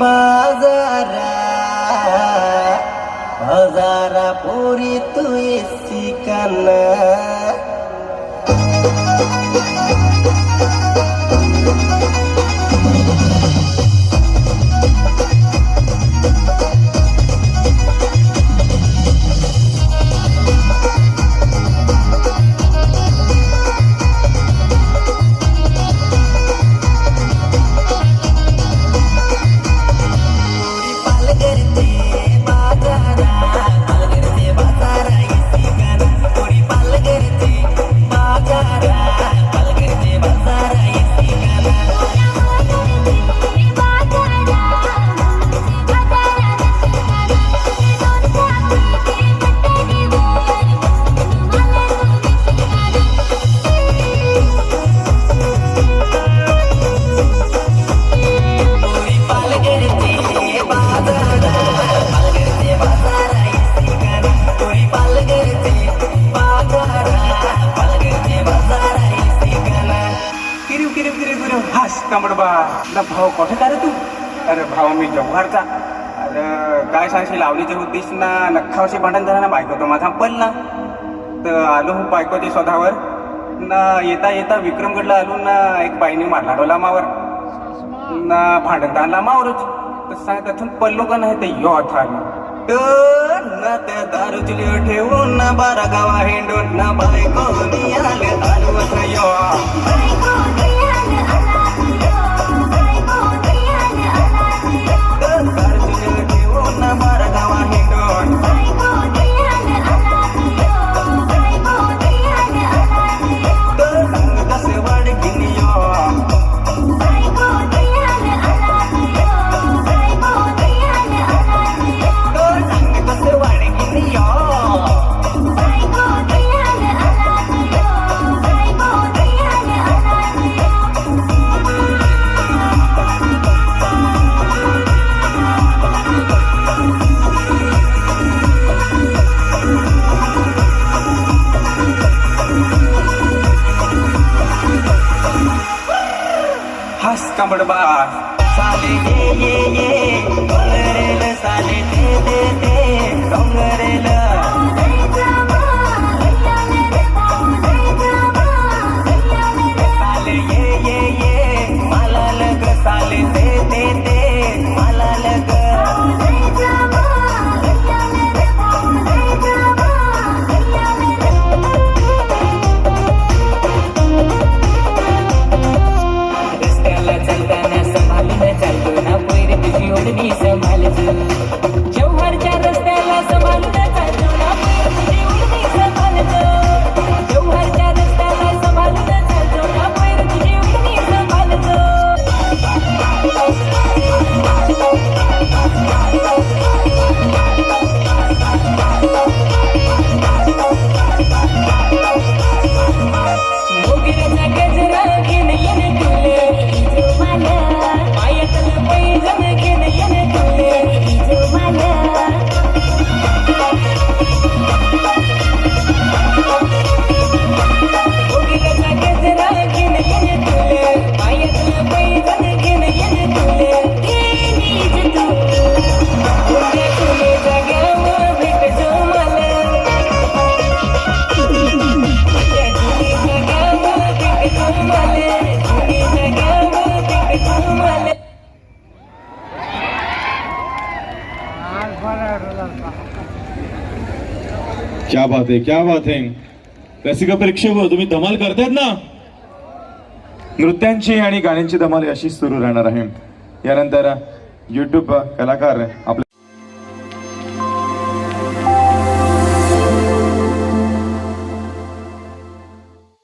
বাজারা হাজারা পরি তুই শিকানা किरे किरे किरीव किरीव हास कांबडबा ना भाऊ कोठे का रे तू? अरे भाऊ मी जव्हारचा. अरे काय सांगशील? लावणीचे उद्देश ना नखावशी भांडण झाला ना बायको तो माझा. पल ना तर आलो हो बायकोच्या स्वतःवर ना येता येता विक्रमगडला आलो ना एक बाईने मारला डोला मावर. ना भांडण आणला मावरच. तर सांग त्यातून पल्लो का नाही ते? यो आलं तर ना त्या दारूचली ठेवून ना बारा गावा हिंडून ना बायको मी आले दारूच यो. हास कांबडबा साले ये ये ये डोंगरेल साले ते ते ते. डोंगरेल पैर तुझी ओढणी क्या बात आहे क्या बात आहे रसिक प्रेक्षक हो, तुम्ही धमाल करतायत ना? नृत्यांची आणि गाण्यांची धमाल अशीच सुरू राहणार आहे. यानंतर युट्यूब कलाकार आपल्या